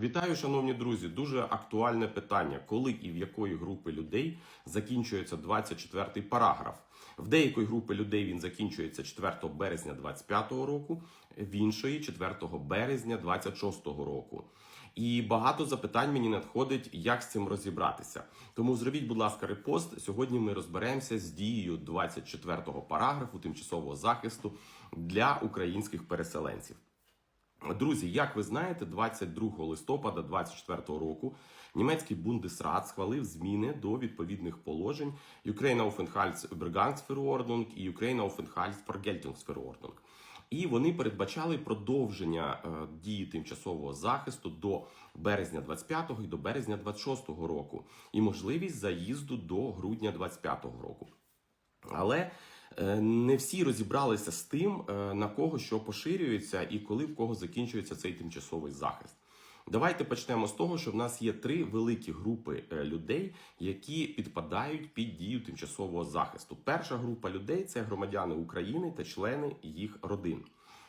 Вітаю, шановні друзі. Дуже актуальне питання: коли і в якої групи людей закінчується 24-й параграф. В деякої групи людей він закінчується 4 березня 25-го року, в іншої 4 березня 26-го року. І багато запитань мені надходить, як з цим розібратися. Тому зробіть, будь ласка, репост. Сьогодні ми розберемося з дією 24-го параграфу тимчасового захисту для українських переселенців. Друзі, як ви знаєте, 22 листопада 2024 року німецький Бундесрат схвалив зміни до відповідних положень Ukraine Aufenthaltsübergangsverordnung і Ukraine Aufenthaltsvergeltungsverordnung. І вони передбачали продовження е, дії тимчасового захисту до березня 25-го і до березня 26-го року, і можливість заїзду до грудня 25-го року. Але не всі розібралися з тим, е, на кого що поширюється і коли в кого закінчується цей тимчасовий захист. Давайте почнемо з того, що в нас є три великі групи е, людей, які підпадають під дію тимчасового захисту. Перша група людей це громадяни України та члени їх родин.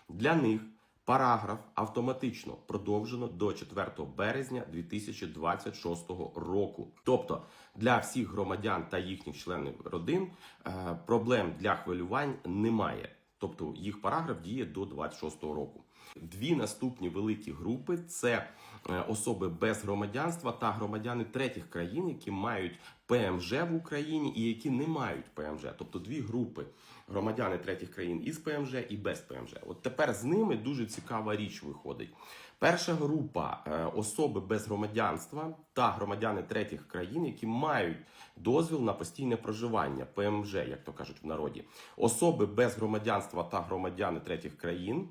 Для них параграф автоматично продовжено до 4 березня 2026 року. Тобто для всіх громадян та їхніх членів родин е, проблем для хвилювань немає. Тобто їх параграф діє до 26 року. Дві наступні великі групи це е, особи без громадянства та громадяни третіх країн, які мають ПМЖ в Україні і які не мають ПМЖ. Тобто дві групи громадяни третіх країн із ПМЖ і без ПМЖ. От тепер з ними дуже цікава річ виходить. Перша група е, особи без громадянства та громадяни третіх країн, які мають дозвіл на постійне проживання, ПМЖ, як то кажуть в народі, особи без громадянства та громадяни третіх країн.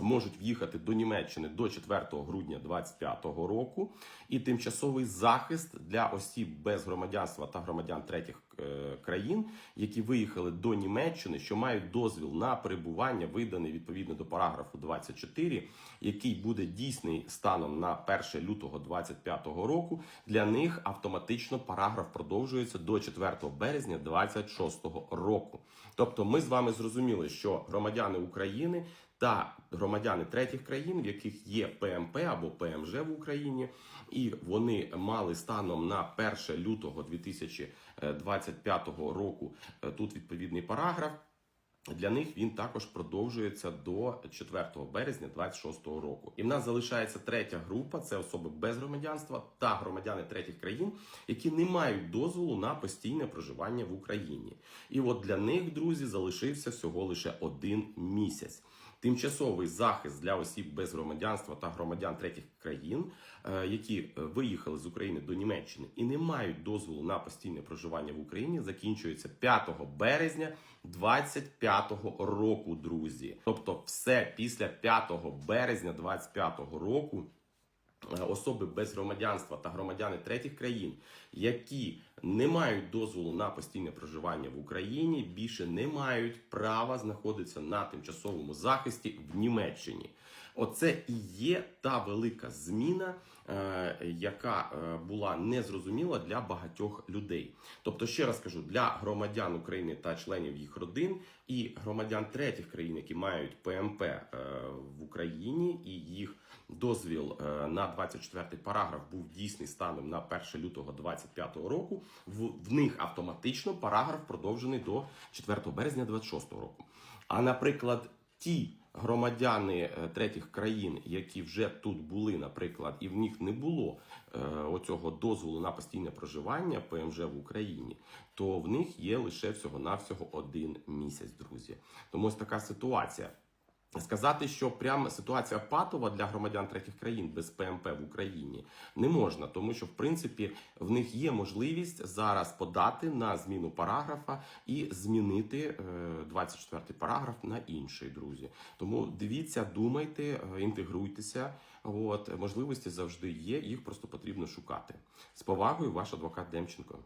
Можуть в'їхати до Німеччини до 4 грудня 2025 року, і тимчасовий захист для осіб без громадянства та громадян третіх е, країн, які виїхали до Німеччини, що мають дозвіл на перебування, виданий відповідно до параграфу 24, який буде дійсний станом на 1 лютого 2025 року. Для них автоматично параграф продовжується до 4 березня 2026 року. Тобто, ми з вами зрозуміли, що громадяни України та громадяни третіх країн, в яких є ПМП або ПМЖ в Україні, і вони мали станом на 1 лютого 2025 року е, тут відповідний параграф. Для них він також продовжується до 4 березня 2026 року. І в нас залишається третя група: це особи без громадянства та громадяни третіх країн, які не мають дозволу на постійне проживання в Україні. І от для них, друзі, залишився всього лише один місяць. Тимчасовий захист для осіб без громадянства та громадян третіх країн, е, які е, виїхали з України до Німеччини і не мають дозволу на постійне проживання в Україні, закінчується 5 березня 2025 року, друзі. Тобто, все після 5 березня 2025 року. е, Особи без громадянства та громадяни третіх країн, які не мають дозволу на постійне проживання в Україні, більше не мають права знаходитися на тимчасовому захисті в Німеччині. Оце і є та велика зміна, е, яка е, була незрозуміла для багатьох людей. Тобто, ще раз кажу, для громадян України та членів їх родин і громадян третіх країн, які мають ПМП е, в Україні, і їх дозвіл на 24 параграф був дійсний станом на 1 лютого 2025 року. В, в них автоматично параграф продовжений до 4 березня 2026 року. А наприклад, ті громадяни е, третіх країн, які вже тут були, наприклад, і в них не було е, оцього дозволу на постійне проживання ПМЖ в Україні, то в них є лише всього навсього один місяць, друзі. Тому ось така ситуація. Сказати, що прям ситуація патова для громадян третіх країн без ПМП в Україні не можна, тому що в принципі в них є можливість зараз подати на зміну параграфа і змінити 24 параграф на інший, друзі. Тому дивіться, думайте, е, інтегруйтеся. От можливості завжди є, їх просто потрібно шукати. З повагою, ваш адвокат Демченко.